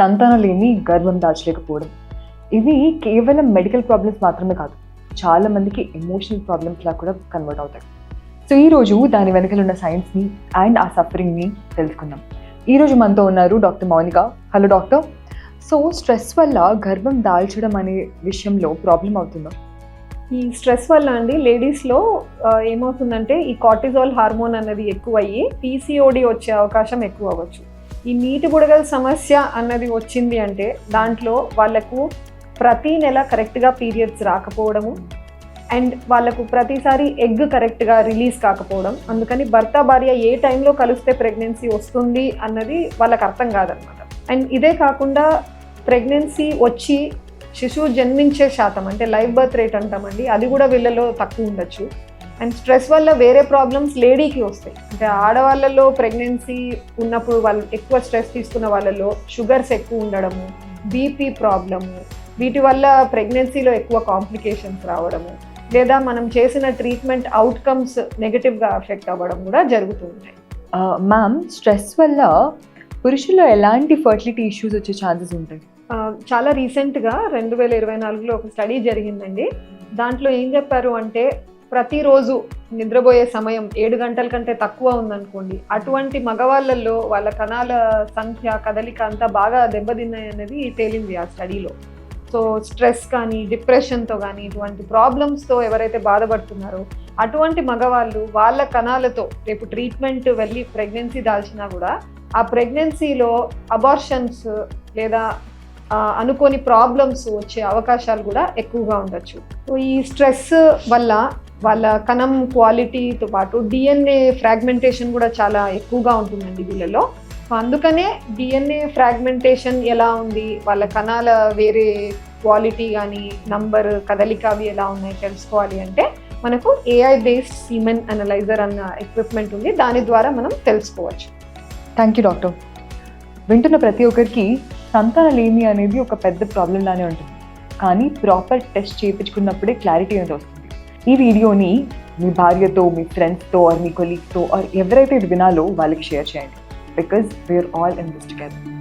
సంతానలేమి గర్వం దాచలేకపోవడం. ఇవి కేవలం మెడికల్ ప్రాబ్లమ్స్ మాత్రమే కాదు చాలా మందికి ఎమోషనల్ ప్రాబ్లమ్స్ లా కూడా కన్వర్ట్ అవుతాయి. సో ఈ రోజు దాని వెనకలు ఉన్న సైన్స్ని అండ్ ఆ సఫరింగ్ని తెలుసుకుందాం. ఈ రోజు మనతో ఉన్నారు doctor Mounika. Hello doctor. So stress వల్ల గర్భం దాల్చడం అనే విషయంలో ప్రాబ్లం అవుతుందా? ఈ స్ట్రెస్ వల్ల అండి లేడీస్లో ఏమవుతుందంటే ఈ కార్టిజాల్ హార్మోన్ అనేది ఎక్కువ అయ్యి పీసీఓడి వచ్చే అవకాశం ఎక్కువ అవ్వచ్చు. ఈ నీటి బుడగల సమస్య అన్నది వచ్చింది అంటే దాంట్లో వాళ్ళకు ప్రతి నెల కరెక్ట్గా పీరియడ్స్ రాకపోవడము. అండ్ వాళ్ళకు ప్రతిసారి ఎగ్ కరెక్ట్గా రిలీజ్ కాకపోవడం. అందుకని భర్త భార్య ఏ టైంలో కలిస్తే ప్రెగ్నెన్సీ వస్తుంది అన్నది వాళ్ళకి అర్థం కాదనమాట. అండ్ ఇదే కాకుండా ప్రెగ్నెన్సీ వచ్చి శిశువు జన్మించే శాతం అంటే లైవ్ బర్త్ రేట్ అంటామండి అది కూడా వీళ్ళలో తక్కువ ఉండొచ్చు. అండ్ స్ట్రెస్ వల్ల వేరే ప్రాబ్లమ్స్ లేడీకి వస్తాయి. అంటే ఆడవాళ్ళలో ప్రెగ్నెన్సీ ఉన్నప్పుడు వాళ్ళు ఎక్కువ స్ట్రెస్ తీసుకున్న వాళ్ళలో షుగర్స్ ఎక్కువ ఉండడము బీపీ ప్రాబ్లము వీటి వల్ల ప్రెగ్నెన్సీలో ఎక్కువ కాంప్లికేషన్స్ రావడము లేదా మనం చేసిన ట్రీట్మెంట్ అవుట్కమ్స్ నెగటివ్గా అఫెక్ట్ అవ్వడం కూడా జరుగుతూ ఉంటాయి. మ్యామ్ స్ట్రెస్ వల్ల పురుషుల్లో ఎలాంటి ఫర్టిలిటీ ఇష్యూస్ వచ్చే ఛాన్సెస్ ఉంటాయి? ఆ, చాలా రీసెంట్గా రెండు వేల ఇరవై నాలుగులో ఒక స్టడీ జరిగిందండి. దాంట్లో ఏం చెప్పారు అంటే ప్రతిరోజు నిద్రపోయే సమయం ఏడు గంటల కంటే తక్కువ ఉందనుకోండి అటువంటి మగవాళ్ళల్లో వాళ్ళ కణాల సంఖ్య కదలిక అంతా బాగా దెబ్బతిన్నాయి అనేది తేలింది ఆ స్టడీలో. సో స్ట్రెస్ కానీ డిప్రెషన్తో కానీ ఇటువంటి ప్రాబ్లమ్స్తో ఎవరైతే బాధపడుతున్నారో అటువంటి మగవాళ్ళు వాళ్ళ కణాలతో రేపు ట్రీట్మెంట్ వెళ్ళి ప్రెగ్నెన్సీ దాల్చినా కూడా ఆ ప్రెగ్నెన్సీలో అబార్షన్స్ లేదా అనుకోని ప్రాబ్లమ్స్ వచ్చే అవకాశాలు కూడా ఎక్కువగా ఉండొచ్చు. సో ఈ స్ట్రెస్ వల్ల వాళ్ళ కణం క్వాలిటీతో పాటు డిఎన్ఏ ఫ్రాగ్మెంటేషన్ కూడా చాలా ఎక్కువగా ఉంటుందండి వీళ్ళలో. అందుకనే డిఎన్ఏ ఫ్రాగ్మెంటేషన్ ఎలా ఉంది? వాళ్ళ కణాల వేరే క్వాలిటీ కానీ నంబర్ కదలిక అవి ఎలా ఉన్నాయి తెలుసుకోవాలి అంటే మనకు ఏఐ బేస్డ్ సీమెన్ అనలైజర్ అన్న ఎక్విప్మెంట్ ఉంది. దాని ద్వారా మనం తెలుసుకోవచ్చు. థ్యాంక్ యూ డాక్టర్ వింటున్న ప్రతి ఒక్కరికి సంతానలేమి అనేది ఒక పెద్ద ప్రాబ్లం లానే ఉంటుంది. కానీ ప్రాపర్ టెస్ట్ చేయించుకున్నప్పుడే క్లారిటీ అనేది వస్తుంది. ఈ వీడియోని మీ భార్యతో మీ ఫ్రెండ్స్తో ఆర్ మీ కొలీగ్స్తో ఆర్ ఎవరైతే ఇది వినాలో వాళ్ళకి షేర్ చేయండి because we are all in this together